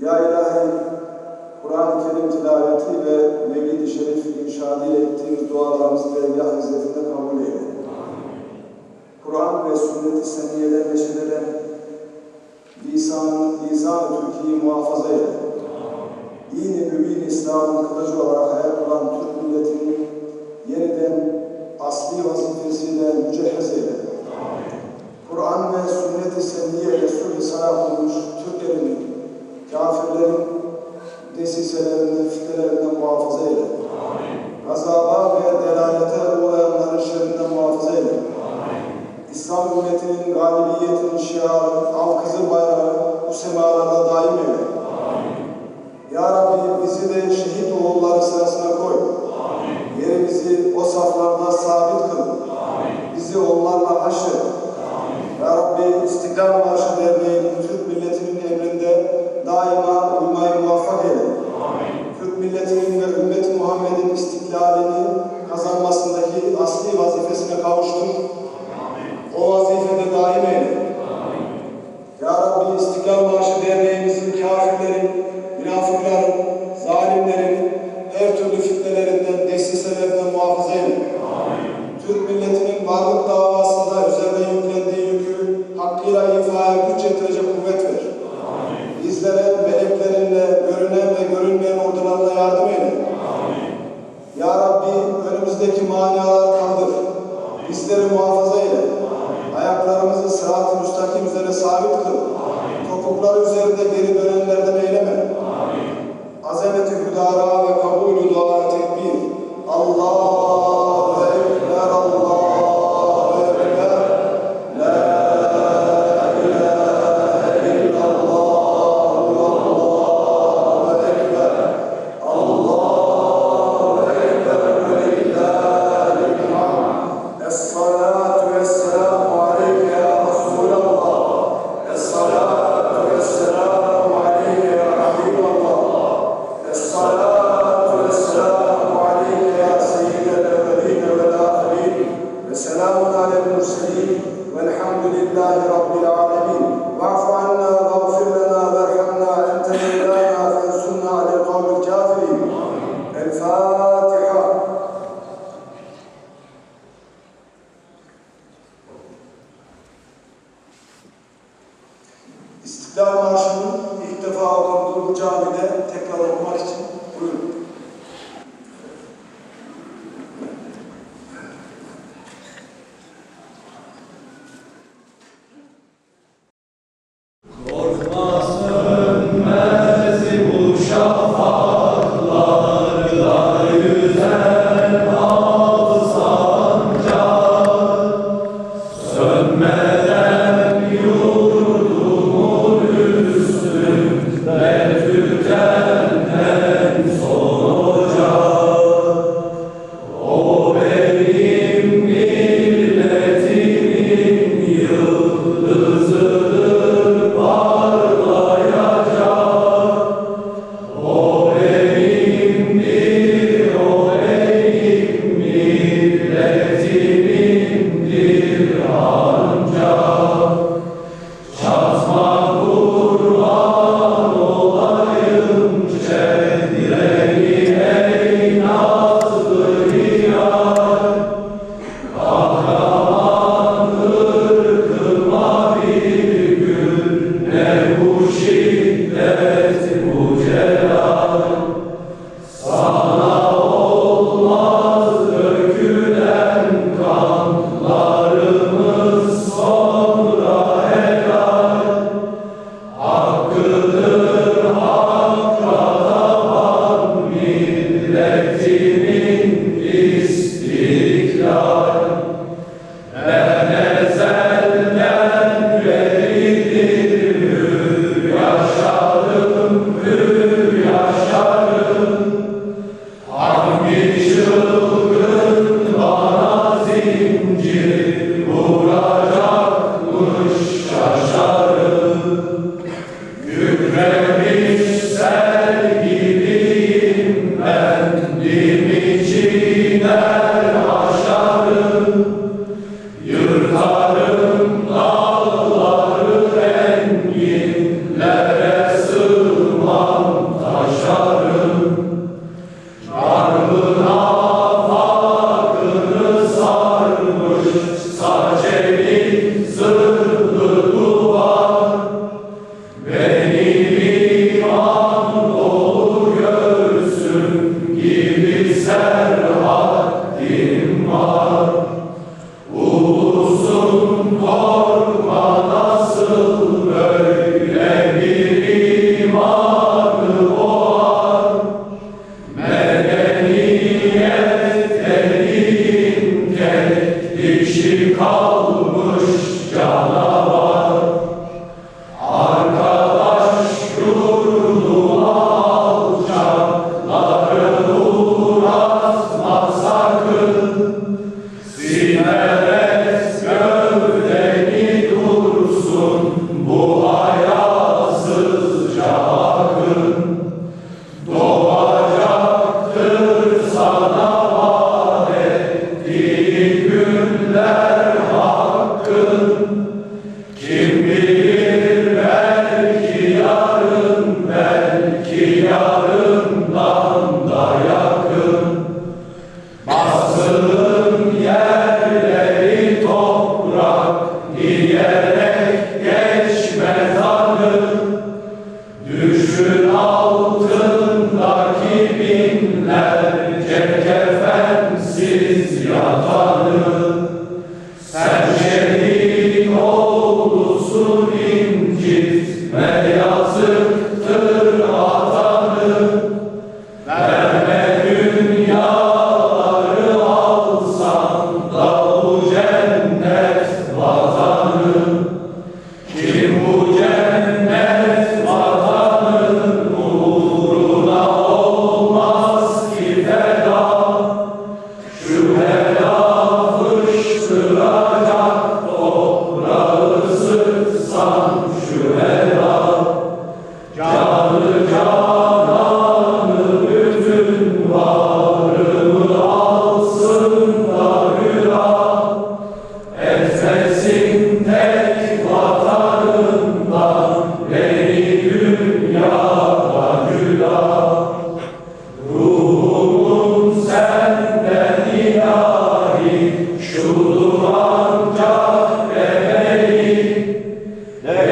Ya ilahi, Kur'an-ı Kerim tilaveti ve Mevlid-i Şerif inşadı ile ettiğimiz dualarımızı dergah hizmetinde kabul eyle. Kur'an ve sünnet-i seniyeden neşreden lisan, lisan Türkiye'yi muhafaza eyle. Dini mübin İslam'ın kılıcı olarak hayat olan Türk milletinin yeniden asli vazifesiyle mücehhez eyle. Kur'an ve sünnet-i senniye Resulü sana olmuş kafirlerin desiselerinden, fitnelerinden muhafaza eyle. Gazaba ve delalete uğrayanların şerrinden muhafaza eyle. İslam ümmetinin galibiyetinin şiarı, al kızıl bayrağı bu semalarda daim eyle. Ya Rabbi bizi de şehit oğulları sırasına koy. Yerimizi o saflarda sabit kıl. Bizi onlarla haşret. Ya Rabbi İstiklal Marşı Derneği'nin as armas verdadeira İstiklal Marşı'nın ilk defa okunduğu camide tekrar okumak için 나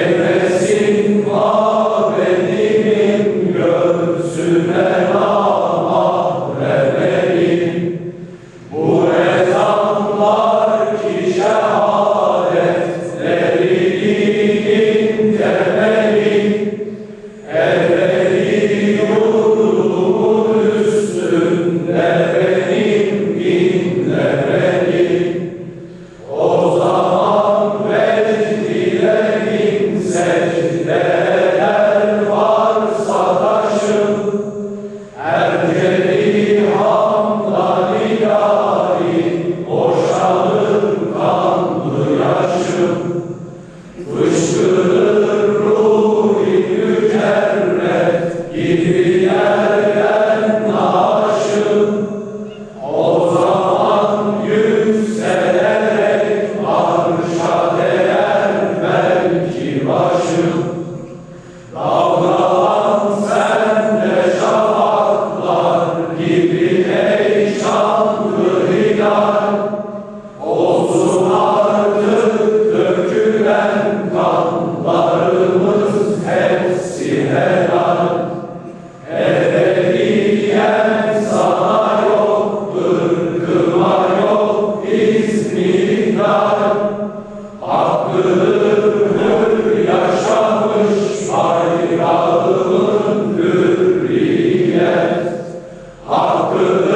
Amen. Hakkı